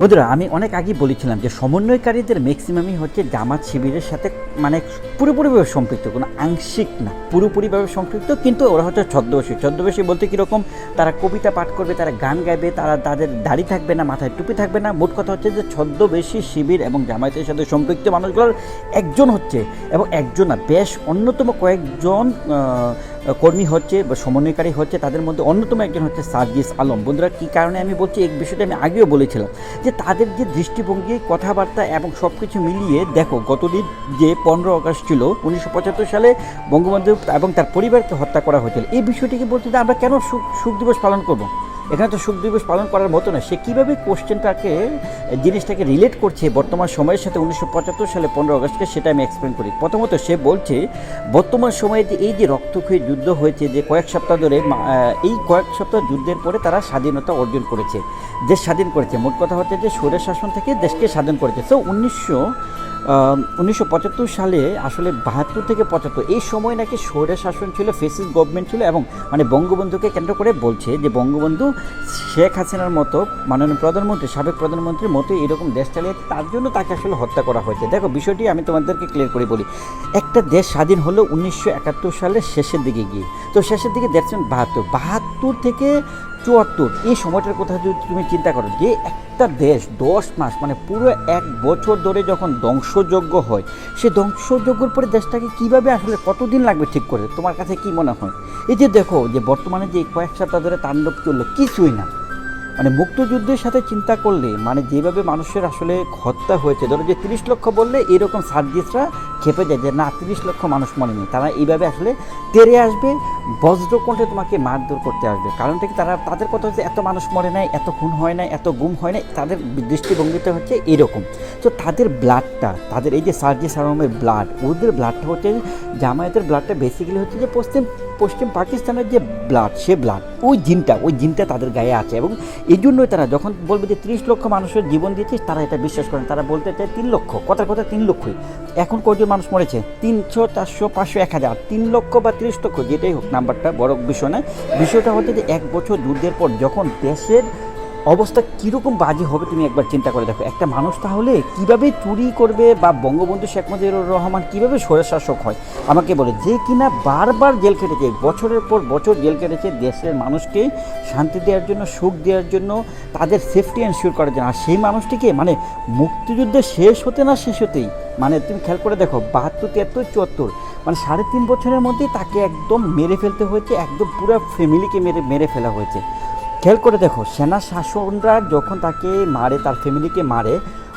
বন্ধুরা, আমি অনেক আগেই বলেছিলাম যে সমন্বয়কারীদের ম্যাক্সিমামই হচ্ছে জামাত শিবিরের সাথে মানে পুরোপুরিভাবে সম্পৃক্ত, কোনো আংশিক না, পুরোপুরিভাবে সম্পৃক্ত, কিন্তু ওরা হচ্ছে ছদ্মবেশী। ছদ্মবেশী বলতে কীরকম, তারা কবিতা পাঠ করবে, তারা গান গাইবে, তারা তাদের দাড়ি থাকবে না, মাথায় টুপি থাকবে না। মোট কথা হচ্ছে যে ছদ্মবেশী শিবির এবং জামায়াতের সাথে সম্পৃক্ত মানুষগুলোর একজন হচ্ছে, এবং একজন না, বেশ অন্যতম কয়েকজন কর্মী হচ্ছে বা সমন্বয়কারী হচ্ছে, তাদের মধ্যে অন্যতম একজন হচ্ছে সার্জিস আলম। বন্ধুরা, কী কারণে আমি বলছি? এই বিষয়টা আমি আগেও বলেছিলাম যে তাদের যে দৃষ্টিভঙ্গি, কথাবার্তা এবং সব কিছু মিলিয়ে, দেখো, গতদিন যে পনেরো আগস্ট ছিল, উনিশশো পঁচাত্তর সালে বঙ্গবন্ধু এবং তার পরিবারকে হত্যা করা হয়েছিল। এই বিষয়টিকে বলতে আমরা কেন সুখ সুখ দিবস পালন করব? এখানে তো সুখ দিবস পালন করার মতো না সে কীভাবে কোশ্চেনটাকে, জিনিসটাকে রিলেট করছে বর্তমান সময়ের সাথে উনিশশো পঁচাত্তর সালে পনেরো আগস্টকে, সেটা আমি এক্সপ্লেন করি। প্রথমত সে বলছে, বর্তমান সময়ে যে এই যে রক্তক্ষয়ী যুদ্ধ হয়েছে যে কয়েক সপ্তাহ ধরে এই কয়েক সপ্তাহ যুদ্ধের পরে তারা স্বাধীনতা অর্জন করেছে। দেশ স্বাধীন করেছে। মোট কথা হচ্ছে যে স্বৈর শাসন থেকে দেশকে স্বাধীন করেছে। তো উনিশশো উনিশশো পঁচাত্তর সালে আসলে বাহাত্তর থেকে পঁচাত্তর, এই সময় নাকি স্বৈর শাসন ছিল ফেসিস গভর্নমেন্ট ছিল এবং মানে বঙ্গবন্ধুকে কেন্দ্র করে বলছে যে বঙ্গবন্ধু শেখ হাসিনার মতো মাননীয় প্রধানমন্ত্রী, সাবেক প্রধানমন্ত্রীর মতো এরকম দেশ চালিয়ে তার জন্য তাকে আসলে হত্যা করা হয়েছে। দেখো, বিষয়টি আমি তোমাদেরকে ক্লিয়ার করে বলি। একটা দেশ স্বাধীন হলো উনিশশো একাত্তর সালের শেষের দিকে গিয়ে। তো শেষের দিকে দেখছেন বাহাত্তর বাহাত্তর থেকে চুয়াত্তর। এই সময়টার কথা যদি তুমি চিন্তা করো, যে একটা দেশ দশ মাস মানে পুরো এক বছর ধরে যখন ধ্বংসযজ্ঞ হয়, সে ধ্বংসযজ্ঞর পরে দেশটাকে কীভাবে আসলে কতদিন লাগবে ঠিক করে? তোমার কাছে কি মনে হয়? এই যে দেখো, যে বর্তমানে যে কয়েক সপ্তাহ ধরে তাণ্ডব চলল, কিছুই না। মানে মুক্তযুদ্ধের সাথে চিন্তা করলে মানে যেভাবে মানুষের আসলে হত্যা হয়েছে, ধরো যে তিরিশ লক্ষ বললে এরকম সার্জিসরা খেপে যায় যে, না, তিরিশ লক্ষ মানুষ মরেনি। তারা এইভাবে আসলে তেরে আসবে, বজ্রকণ্ঠে তোমাকে মারধর করতে আসবে। কারণটা কি? তারা, তাদের কথা হচ্ছে, এত মানুষ মরে নাই, এত খুন হয় না এত গুম হয় না তাদের দৃষ্টিভঙ্গিটা হচ্ছে এরকম। তো তাদের ব্লাডটা তাদের এই যে সার্জি আলমের ব্লাড ওদের ব্লাডটা হচ্ছে জামায়াতের ব্লাডটা বেসিক্যালি হচ্ছে যে পশ্চিম পশ্চিম পাকিস্তানের যে ব্লাড সে ব্লাড ওই জিনটা ওই জিনটা তাদের গায়ে আছে। এবং এই জন্যই তারা যখন বলবে যে, তিরিশ লক্ষ মানুষের জীবন দিয়েছিস, তারা এটা বিশ্বাস করেন তারা বলতে চায়, তিন লক্ষ। কথার কথা, তিন লক্ষই। এখন কজন মানুষ মরেছে। তিনশো, চারশো, পাঁচশো, এক হাজার, তিন লক্ষ বা ত্রিশ লক্ষ, যেটাই হোক, নাম্বারটা বড় বিষয় না বিষয়টা হচ্ছে যে এক বছর যুদ্ধের পর যখন দেশের অবস্থা কীরকম বাজে হবে তুমি একবার চিন্তা করে দেখো। একটা মানুষ তাহলে কীভাবে চুরি করবে বা বঙ্গবন্ধু শেখ মুজিবুর রহমান কীভাবে স্বৈরশাসক হয়? আমাকে বলে, যে কিনা বারবার জেল খেটেছে, বছরের পর বছর জেল কেটেছে দেশের মানুষকে শান্তি দেওয়ার জন্য, সুখ দেওয়ার জন্য, তাদের সেফটি এনশিওর করার জন্য। আর সেই মানুষটিকে মানে মুক্তিযুদ্ধে শেষ হতে না শেষ হতেই মানে তুমি খেয়াল করে দেখো, বাহাত্তর, তিয়াত্তর, চুয়াত্তর মানে সাড়ে তিন বছরের মধ্যেই তাকে একদম মেরে ফেলতে হয়েছে, একদম পুরো ফ্যামিলিকে মেরে মেরে ফেলা হয়েছে। খেয়াল করে দেখো, সেনা শাসনরা যখন তাকে মারে, তার ফ্যামিলিকে মারে,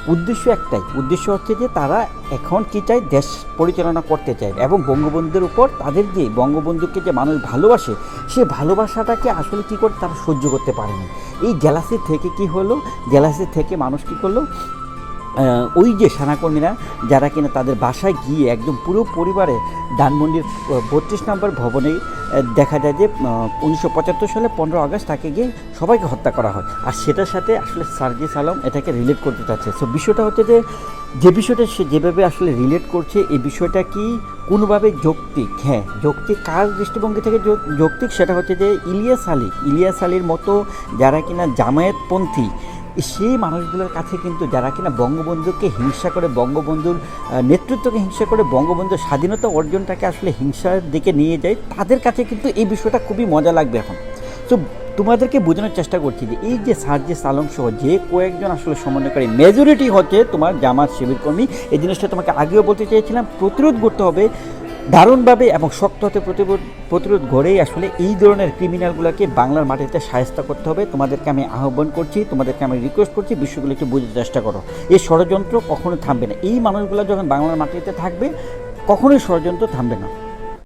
উদ্দেশ্য একটাই। উদ্দেশ্য হচ্ছে যে তারা এখন কি চায়? দেশ পরিচালনা করতে চায় এবং বঙ্গবন্ধুর উপর তাদের যে বঙ্গবন্ধুকে যে মানুষ ভালোবাসে, সে ভালোবাসাটাকে আসলে কি করে? তারা সহ্য করতে পারেনি এই গ্যালাসি থেকে কি হলো? গ্যালাসি থেকে মানুষ কী করল? ওই যে সেনাকর্মীরা যারা কিনা তাদের বাসায় গিয়ে একদম পুরো পরিবারে ধানমন্ডির বত্রিশ নম্বর ভবনে দেখা যায় যে উনিশশো পঁচাত্তর সালে পনেরো আগস্ট তাকে গিয়ে সবাইকে হত্যা করা হয়। আর সেটার সাথে আসলে সার্জিস আলম এটাকে রিলেট করতে চাচ্ছে। সো বিষয়টা হচ্ছে যে যে বিষয়টা সে যেভাবে আসলে রিলেট করছে, এই বিষয়টা কি কোনোভাবে যৌক্তিক? হ্যাঁ যৌক্তিক কার দৃষ্টিভঙ্গি থেকে যৌক্তিক সেটা হচ্ছে যে, ইলিয়াস আলী, ইলিয়াস আলীর মতো যারা কিনা জামায়াতপন্থী সেই মানুষগুলোর কাছে কিন্তু যারা কিনা বঙ্গবন্ধুকে হিংসা করে বঙ্গবন্ধুর নেতৃত্বকে হিংসা করে বঙ্গবন্ধুর স্বাধীনতা অর্জনটাকে আসলে হিংসার দিকে নিয়ে যায়, তাদের কাছে কিন্তু এই বিষয়টা খুবই মজা লাগবে এখন। তো তোমাদেরকে বোঝানোর চেষ্টা করছি যে এই যে সার্জে সালম সহ যে কয়েকজন আসলে সমন্বয়কারী মেজরিটি হচ্ছে তোমার জামাত শিবির কর্মী। এই জিনিসটা তোমাকে আগেও বলতে চেয়েছিলাম, প্রতিরোধ করতে হবে। দারুণভাবে এবং শক্ত হতে প্রতিরোধ গড়েই আসলে এই ধরনের ক্রিমিনালগুলোকে বাংলার মাটিতে সায়স্তা করতে হবে। তোমাদেরকে আমি আহ্বান করছি, তোমাদেরকে আমি রিকোয়েস্ট করছি বিষয়গুলো একটু বুঝতে চেষ্টা করো। এই ষড়যন্ত্র কখনোই থামবে না। এই মানুষগুলো যখন বাংলার মাটিতে থাকবে, কখনোই ষড়যন্ত্র থামবে না।